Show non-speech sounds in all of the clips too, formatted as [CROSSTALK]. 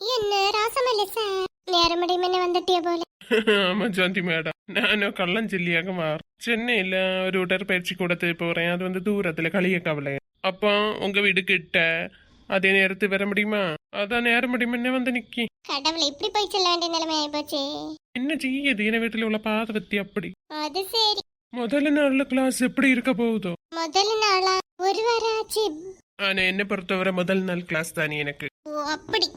என்ன ராசமல்ல சார்? நேரமடையும் என்ன வந்துட்டிய போல. ஆமா ஜாந்தி மேடம். நானும் கள்ளஞ்செல்லியாக மாறும். சென்னையில ஒரு உடற்பயிற்சி கூடத்துக்கு போறேன். அது வந்து தூரத்துல களியக்காவில. அப்போ உங்க வீடு கிட்ட அதே நேரத்து வர முடியுமா? அதான் நேரம் முடியுமா வந்து நிக்கி. கடவுளை இப்படி போய் சொல்ல வேண்டிய நிலைமை ஆயிப்போச்சு என்ன செய்யுது என வீட்டுல உள்ள பாதவத்தி அப்படி. அது சரி. முதல்ல நாள்ல கிளாஸ் எப்படி இருக்க போகுதோ? முதல் நாளா? ஒரு வாரம் ஆச்சு ஆனா என்ன பொறுத்தவரை முதல் நாள் கிளாஸ் தானே எனக்கு. ஓ அப்படி.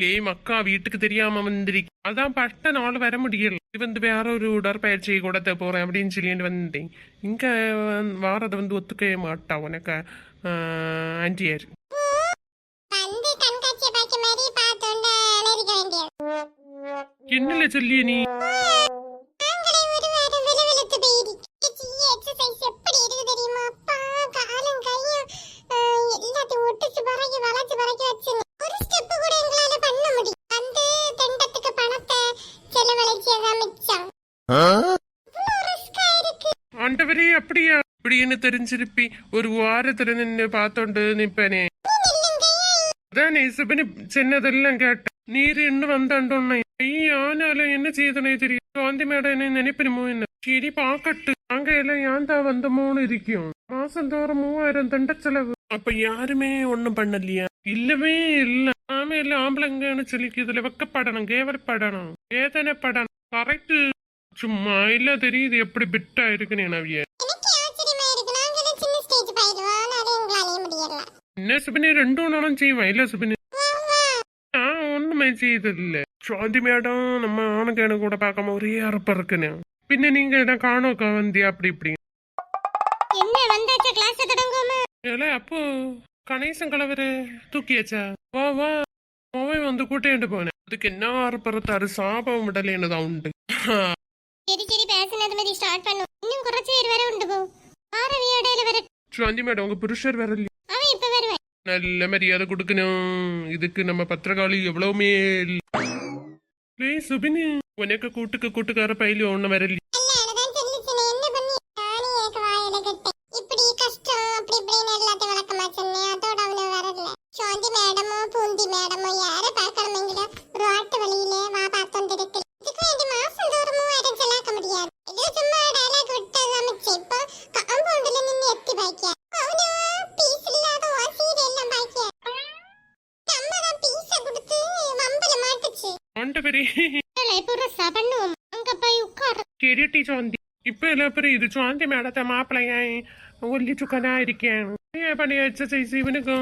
லே மக்கா வீட்டுக்கு தெரியாம வந்திருக்கு அதான் பட்ட நாள் வர முடியல இது வந்து வேற ஒரு உடற்பயிற்சி கூடத்தை போறேன் அப்படின்னு சொல்லிட்டு வந்தேன் இங்க வாரதை வந்து ஒத்துக்கவே மாட்டா உனக்கு வேண்டியது என்னல சொல்லிய நீ அப்படியா இப்படின்னு தெரிஞ்சிருப்பி ஒரு வாரத்துல நின்று பார்த்தோண்டு நிப்பனே അതാണ് യേശുവിന് ചെന്നതെല്ലാം കേട്ട നീര് ഇന്ന് വന്നോണ്ടേ ഈ ആനാലും എന്നെ ചെയ്തണേ തിരി ഗാന്ധി മേഡം എന്നെ നെനപ്പിന് മൂന്ന് ശരി പാക്കട്ട് அங்கையில ஏன் தான் வந்த மூணு இருக்கும் மாசம் தோறும் மூவாயிரம் தண்ட செலவு அப்ப யாருமே ஒண்ணும் பண்ணலையா இல்லவே இல்ல ஆமையில ஆம்பளைங்கன்னு சொல்லிக்கு இதுல வெக்கப்படணும் கேவலப்படணும் வேதனைப்படணும் கரெக்ட் சும்மா இல்ல தெரியுது எப்படி என்ன சுபினி ரெண்டும் நாளும் செய்வேன் இல்ல சுபினி நான் ஒண்ணுமே செய்ததில்ல சுவாதி மேடம் நம்ம ஆணுக்கு கூட பார்க்காம ஒரே அரப்ப இருக்குன்னு பின்ன நீங்க என்ன காணோக்கா வந்தியா அப்படி இப்படி என்ன வந்தாச்சா கிளாஸ் தொடங்குமா ஏல அப்போ கணேசன் கலவரு தூக்கியாச்சா வா வா அவன் வந்து கூட்டிட்டு போனேன் அதுக்கு என்ன அரப்பறத்தாரு சாபம் விடலேன்னுதான் உண்டு சரி சரி பேசினது மாதிரி ஸ்டார்ட் பண்ணும் இன்னும் കുറച്ച് பேர் வர உண்டு போ ஆரவி இடையில வர சுவாந்தி மேடம் உங்க புருஷர் வரல அவன் இப்ப வருவான் நல்ல மரியாதை கொடுக்கணும். இதுக்கு நம்ம பத்திரகாளி எவ்வளவு மேல் டேய் சுபினி உனக்கு கூட்டுக்கு கூட்டுக்கார பயிலும் ஒண்ணு வரல ஆண்டவரே புதுசா பண்ணுவோம் அங்க போய் உட்கார ശരിയട്ടി ചോന്തി ഇപ്പൊ എല്ലാപ്പരും ഇത് ചോന്തി മേടത്തെ മാപ്പിളയായി ഒല്ലി ചുക്കനായിരിക്കാണ് പണി എക്സസൈസ് ഇവനക്ക്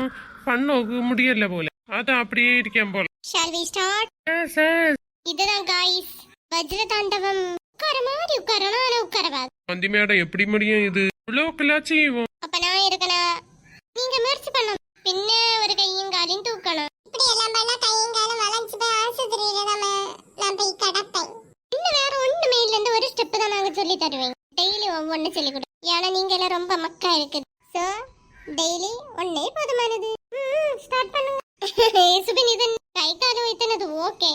പണ്ണോക്ക് മുടിയല്ല പോലെ അത് അപ്പടിയേ ഇരിക്കാൻ പോലെ shall we start Yes, yes. இதுதான் காய்ஸ் வஜ்ர தாண்டவம் உட்கார மாதிரி உட்காரணும் ஆனா உட்காரவாது ചോന്തി മേടം എപ്പടി മുടിയും ഇത് இவ்வளோக்கெல்லாம் செய்வோம் அப்ப நான் இருக்கணும் நீங்க முயற்சி பண்ணணும் சொல்லி தருவேன் டெய்லி ஒவ்வொன்று சொல்லி கொடு. ஏன்னா நீங்க எல்லாம் ரொம்ப மக்கா இருக்குது. ஸோ டெய்லி ஒன்னே போதுமானது. ஸ்டார்ட் பண்ணுங்க. [LAUGHS] சுபினிதன் கை கால் வைத்தனது ஓகே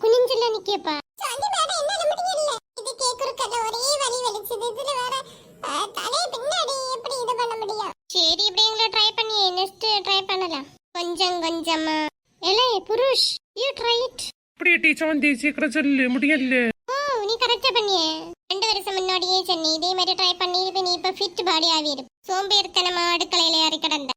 குனிஞ்சில நிக்கப்பா சொல்லி வேற என்ன முடியல. இது கேக்குறதுல ஒரே வலி வலிச்சது. இதுல வேற தலைய பின்னாடி எப்படி இது பண்ண முடியும்? சரி இப்படி எங்களை ட்ரை பண்ணி நெக்ஸ்ட் ட்ரை பண்ணலாம். கொஞ்சம் கொஞ்சமா. ஏலே புருஷ் யூ ட்ரை இட் அப்படியே டீச்சர் வந்து சீக்கிரம் சொல்லு. முடியல. சொன்னி இதே மாதிரி ட்ரை பண்ணி இப்ப நீ இப்ப ஃபிட் பாடி ஆவிரும் சோம்பேறித்தனமா அடுக்கலையில ஏறி கிடந்த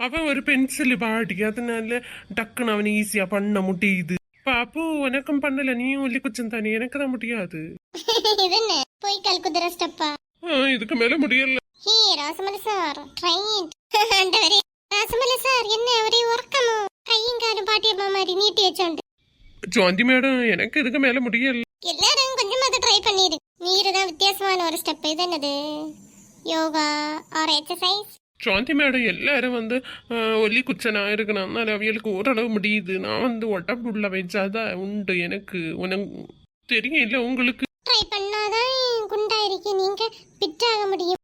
அவன் ஒரு பென்சில் பாடி அதனால டக்குன்னு அவன் ஈஸியா பண்ண முடியுது. பாப்பு உனக்கும் பண்ணல. நீ ஒல்லி குச்சம் தானே? எனக்கு தான் முடியாது. [LAUGHS] இது என்ன போய் கல்குதிர ஸ்டெப்பா. ஆ, இதுக்கு மேல முடியல. ஹே ராசமல சார் ட்ரை இட் [LAUGHS] ஆண்டவரே. ராசமல சார் என்ன ஒரே உறக்கமோ? கையும் காலும் பாட்டியம்மா மாதிரி நீட்டி வச்சோண்டு. ஜோந்தி மேடம் எனக்கு இதுக்கு மேல முடியல. எல்லாரும் நீரு தான் வித்தியாசமான ஒரு ஸ்டெப் இது என்னது? Yoga or exercise Janthi madam எல்லாரும் வந்து ஒல்லி குச்சனா இருக்கணும். அவியலுக்கு ஓரளவு முடியுது. நான் வந்து உடம்புள்ள வச்சாதான் உண்டு எனக்கு. உனக்கு தெரியும் இல்ல உங்களுக்கு? ட்ரை பண்ணாதான் குண்டாயிருக்கீங்க நீங்க பிட் ஆக முடியும்.